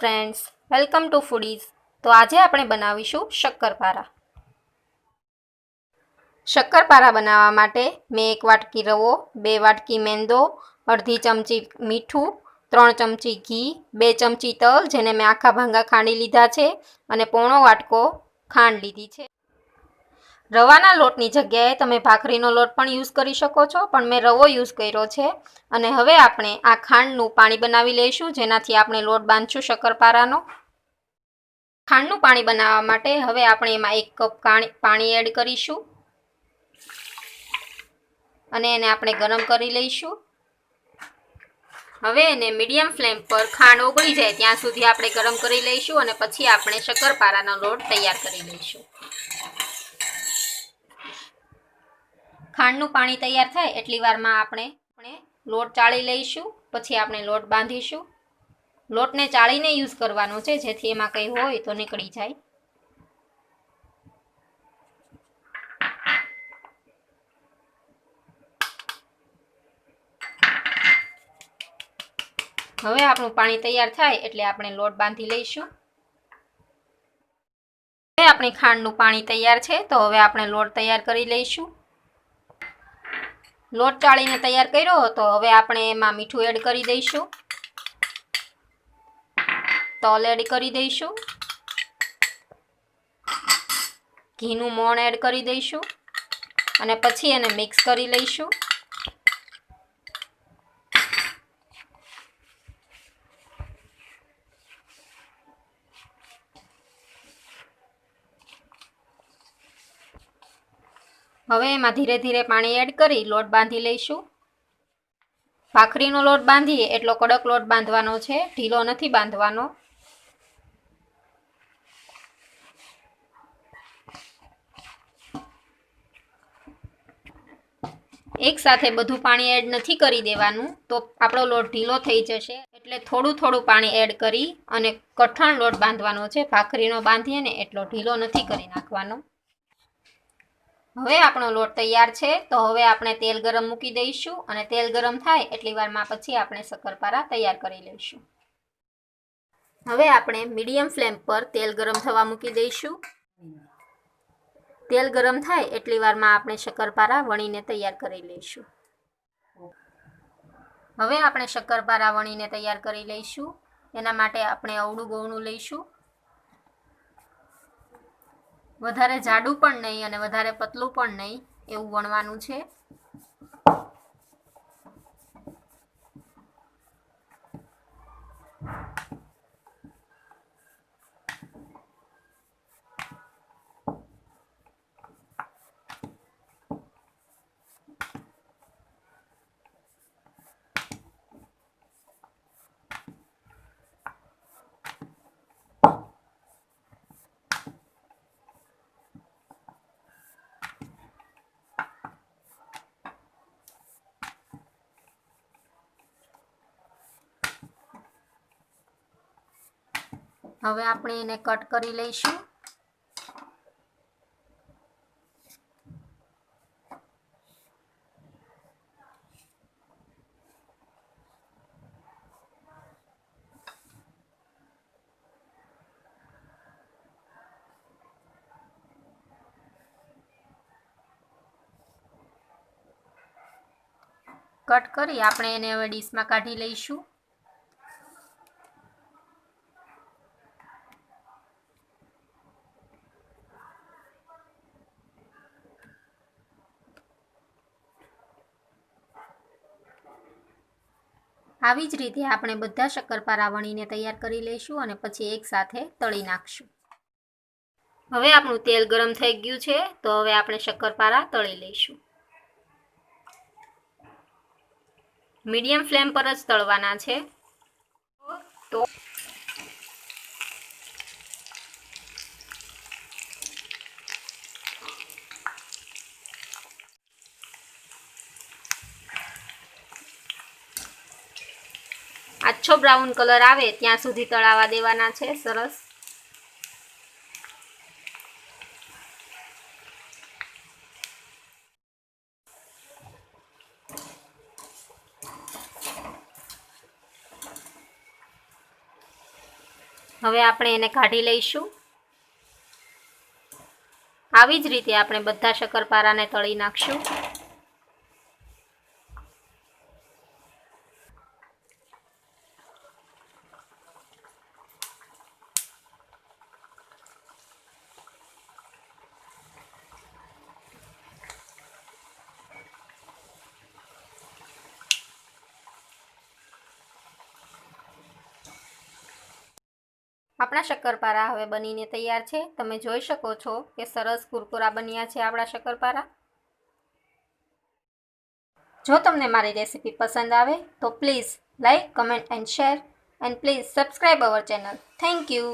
Friends welcome to foodies તો આજે આપણે બનાવીશું શક્કરપારા. શક્કરપારા બનાવવા માટે મેં એક વાટકી રવો, બે વાટકી મેંદો, અડધી ચમચી મીઠું, ત્રણ ચમચી ઘી, બે ચમચી તલ, જેને મેં આખા ભાંગા ખાંડી લીધા છે, અને પોણો વાટકો ખાંડ લીધી છે. રવાના લોટની જગ્યાએ તમે ભાખરીનો લોટ પણ યુઝ કરી શકો છો. પણ મેં રવો યુઝ કર્યો છે. અને હવે આપણે આ ખાંડનું પાણી બનાવી લઈશું. જેનાથી આપણે લોટ બાંધશું શક્કરપારાનો. ખાંડનું પાણી બનાવવા માટે હવે આપણે એમાં એક કપ પાણી એડ કરીશું. અને એને આપણે ગરમ કરી લઈશું. હવે એને મીડિયમ ફ્લેમ પર ખાંડ ઓગળી જાય ત્યાં સુધી આપણે ગરમ કરી લઈશું અને પછી આપણે શક્કરપારાનો લોટ તૈયાર કરી લઈશું. ખાંડનું પાણી તૈયાર થાય એટલી વારમાં આપણે લોટ ચાળી લઈશું, પછી આપણે લોટ બાંધીશું. લોટને ચાળીને યુઝ કરવાનો છે, જેથી એમાં કંઈ હોય તો નીકળી જાય. હવે આપણું પાણી તૈયાર થાય એટલે આપણે લોટ બાંધી લઈશું. હવે આપણી ખાંડનું પાણી તૈયાર છે, તો હવે આપણે લોટ તૈયાર કરી લઈશું. લોટ ચાળીને તૈયાર કર્યો તો હવે આપણે એમાં મીઠું એડ કરી દઈશું. તલ એડ કરી દઈશું. ઘીનું મોણ એડ કરી દઈશું. અને પછી એને મિક્સ કરી લઈશું. હવે એમાં ધીરે ધીરે પાણી એડ કરી લોટ બાંધી લઈશું. ભાખરીનો લોટ બાંધીએ એટલો કડક લોટ બાંધવાનો છે, ઢીલો નથી બાંધવાનો. એક સાથે બધું પાણી એડ નથી કરી દેવાનું, તો આપણો લોટ ઢીલો થઈ જશે. એટલે થોડું થોડું પાણી એડ કરી અને કઠણ લોટ બાંધવાનો છે. ભાખરીનો બાંધીએ ને એટલો ઢીલો નથી કરી નાખવાનો. હવે આપણો લોટ તૈયાર છે. તો હવે આપણે તેલ ગરમ મૂકી દઈશું અને તેલ ગરમ થાય એટલી વારમાં પછી આપણે શક્કરપારા તૈયાર કરી લઈશું. હવે આપણે મીડિયમ ફ્લેમ પર તેલ ગરમ થવા મૂકી દઈશું. તેલ ગરમ થાય એટલી વારમાં આપણે શક્કરપારા વણીને તૈયાર કરી લઈશું. હવે આપણે શક્કરપારા વણીને તૈયાર કરી લઈશું. એના માટે આપણે અવળું ગૌણું લઈશું. વધારે જાડું પણ નહીં અને વધારે પતલું પણ નહીં એવું વણવાનું છે. હવે આપણે એને કટ કરી લઈશું. કટ કરી આપણે એને હવે ડીશમાં કાઢી લઈશું. આવી જ રીતે આપણે બધા શક્કરપારા વણીને તૈયાર કરી લઈશું અને પછી એકસાથે તળી નાખશું. હવે આપણું તેલ ગરમ થઈ ગયું છે, તો હવે આપણે શક્કરપારા તળી લઈશું. મીડિયમ ફ્લેમ પર જ તળવાના છે. આછો બ્રાઉન કલર આવે, ત્યાં સુધી તળાવા દેવાના છે, સરસ. હવે આપણે એને કાઢી લઈશું. આવી જ રીતે આપણે બધા શક્કરપારાને તળી નાખશું. આપણા શક્કરપારા હવે બનીને તૈયાર છે. તમે જોઈ શકો છો કે સરસ કુરકુરા બન્યા છે આપણા શક્કરપારા. જો તમને મારી રેસીપી પસંદ આવે તો please like comment and share and please subscribe our channel. Thank you.